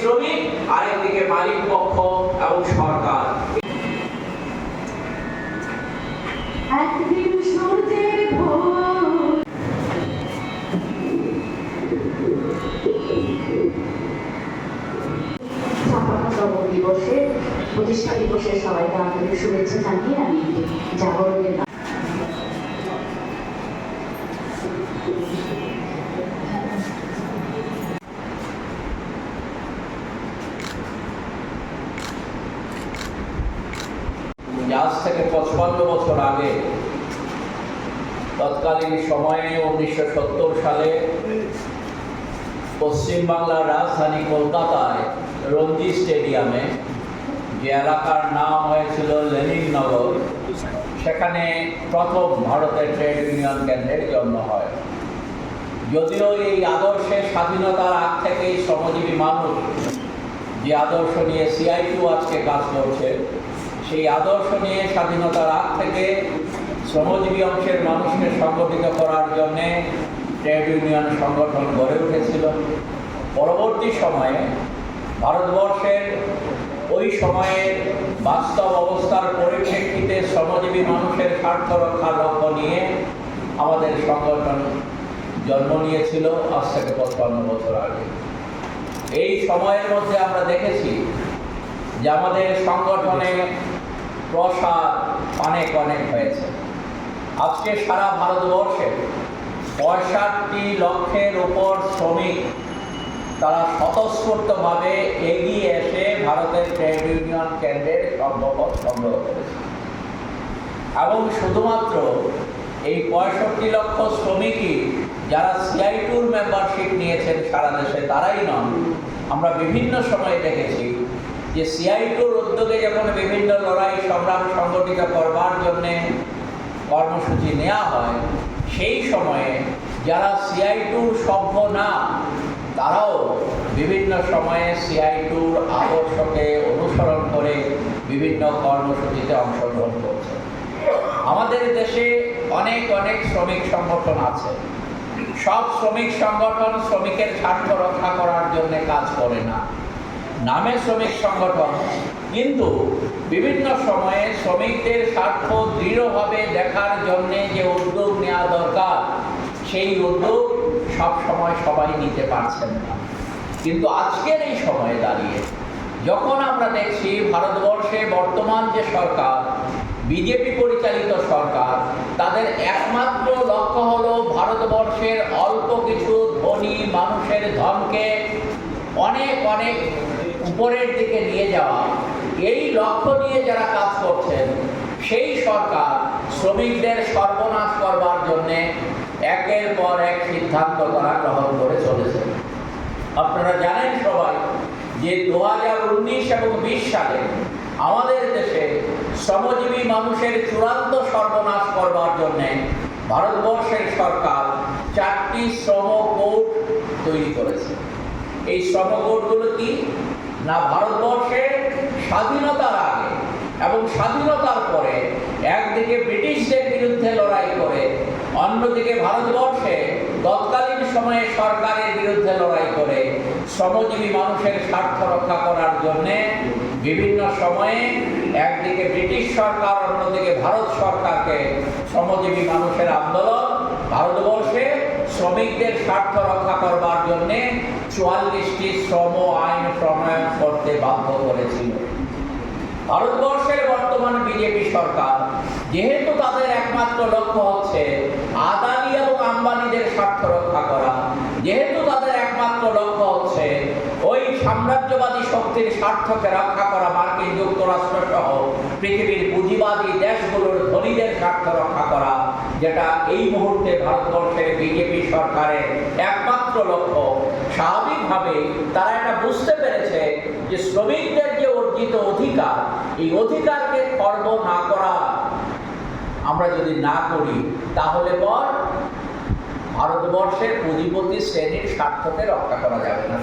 শ্রমিক আরেকদিকে মালিক পক্ষ এবং সরকার। দিবসে প্রতিষ্ঠা সবাইকে আন্তরিক শুভেচ্ছা জানিয়ে আমি জাগরণের আজ থেকে পঁচপান্ন বছর আগে তৎকালীন সময়ে উনিশশো সত্তর সালে পশ্চিমবাংলার রাজধানী কলকাতায় রঞ্জি স্টেডিয়ামে যে এলাকার নাম হয়েছিল লেনিননগর সেখানে প্রথম ভারতের ট্রেড ইউনিয়ন কেন্দ্রের জন্ম হয়। যদিও এই আদর্শে স্বাধীনতার আগ থেকেই শ্রমজীবী মানুষ যে আদর্শ নিয়ে সিআইটিউ আজকে কাজ করছে সেই আদর্শ নিয়ে স্বাধীনতার আগ থেকে শ্রমজীবী অংশের মানুষকে সংগঠিত করার জন্যে ট্রেড ইউনিয়ন সংগঠন গড়ে উঠেছিল। পরবর্তী সময়ে ভারতবর্ষের ওই সময়ের বাস্তব অবস্থার পরিপ্রেক্ষিতে শ্রমজীবী মানুষের স্বার্থ রক্ষার লক্ষ্য নিয়ে আমাদের সংগঠন জন্ম নিয়েছিল আজ থেকে পঁচপান্ন বছর আগে। এই সময়ের মধ্যে আমরা দেখেছি যে আমাদের সংগঠনে প্রসার অনেক অনেক হয়েছে। আজকে সারা ভারতবর্ষে পঁয়ষট্টি লক্ষের উপর শ্রমিক তারা স্বতঃস্ফূর্তভাবে এগিয়ে এসে ভারতের ট্রেড ইউনিয়ন কেন্দ্রের সর্বপদ সংগ্রহ করেছে। এবং শুধুমাত্র এই পঁয়ষট্টি লক্ষ শ্রমিকই যারা সিআই টুর মেম্বারশিপ নিয়েছেন সারা দেশে, তারাই নন। আমরা বিভিন্ন সময়ে দেখেছি যে সিআই টুর উদ্যোগে যখন সংগ্রাম সংগঠিত করবার জন্যে কর্মসূচি নেওয়া হয়, সেই সময়ে যারা সিআইটুর সভ্য না, তারাও বিভিন্ন সময়ে সিআইটুর আদর্শকে অনুসরণ করে বিভিন্ন কর্মসূচিতে অংশগ্রহণ করছে। আমাদের দেশে অনেক অনেক শ্রমিক সংগঠন আছে। সব শ্রমিক সংগঠন শ্রমিকের স্বার্থ রক্ষা করার জন্য কাজ করে না। নামে শ্রমিক সংগঠন, কিন্তু বিভিন্ন সময়ে শ্রমিকদের স্বার্থ দৃঢ়ভাবে দেখার জন্যে যে উদ্যোগ নেওয়া দরকার, সেই উদ্যোগ সব সময় সবাই নিতে পারছেন না। কিন্তু আজকের এই সময়ে দাঁড়িয়ে, যখন আমরা দেখছি ভারতবর্ষে বর্তমান যে সরকার, বিজেপি পরিচালিত সরকার, তাদের একমাত্র লক্ষ্য হলো ভারতবর্ষের অল্প কিছু ধনী মানুষের ধনকে অনেক অনেক উপরের দিকে নিয়ে যাওয়া। এই লক্ষ্য নিয়ে যারা কাজ করছেন, সেই সরকার শ্রমিকদের সর্বনাশ করবার জন্যে একের পর এক সিদ্ধান্ত তারা গ্রহণ করে চলেছে। আপনারা জানেন সবাই যে দু হাজার উনিশ এবং বিশ সালে আমাদের দেশে শ্রমজীবী মানুষের চূড়ান্ত সর্বনাশ করবার জন্যে ভারতবর্ষের সরকার চারটি শ্রম কোড তৈরি করেছে। এই শ্রম কোডগুলো কি? না ভারতবর্ষে স্বাধীনতার আগে এবং স্বাধীনতার পরে একদিকে ব্রিটিশদের বিরুদ্ধে লড়াই করে, অন্যদিকে ভারতবর্ষে তৎকালীন সময়ে সরকারের বিরুদ্ধে লড়াই করে শ্রমজীবী মানুষের স্বার্থ রক্ষা করার জন্যে বিভিন্ন সময়ে একদিকে ব্রিটিশ সরকার, অন্যদিকে ভারত সরকারকে শ্রমজীবী মানুষের আন্দোলন ভারতবর্ষে শ্রমিকদের স্বার্থ রক্ষা করবার জন্যে চুয়াল্লিশটি শ্রম আইন প্রণয়ন করতে বাধ্য করেছিল। ভারতবর্ষের বর্তমান বিজেপি সরকার, যেহেতু তাদের একমাত্র লক্ষ্য হচ্ছে আদানি এবং আম্বানিদের স্বার্থ রক্ষা করা, যেহেতু তাদের একমাত্র লক্ষ্য হচ্ছে ওই সাম্রাজ্যবাদী শক্তির স্বার্থকে রক্ষা করা, মার্কিন যুক্তরাষ্ট্র সহ পৃথিবীর পুঁজিবাদী দেশগুলোর ধনীদের স্বার্থ রক্ষা করা যেটা এই মুহূর্তে ভারতবর্ষের বিজেপি সরকারের একমাত্র লক্ষ্য। স্বাভাবিকভাবে তারা এটা বুঝতে পেরেছে যে শ্রমিকদের যে অর্জিত অধিকার, এই অধিকারকে খর্ব না করা। আমরা যদি না করি, তাহলে পর ভারতবর্ষের পুঁজিপতি শ্রেণির স্বার্থকে রক্ষা করা যাবে না।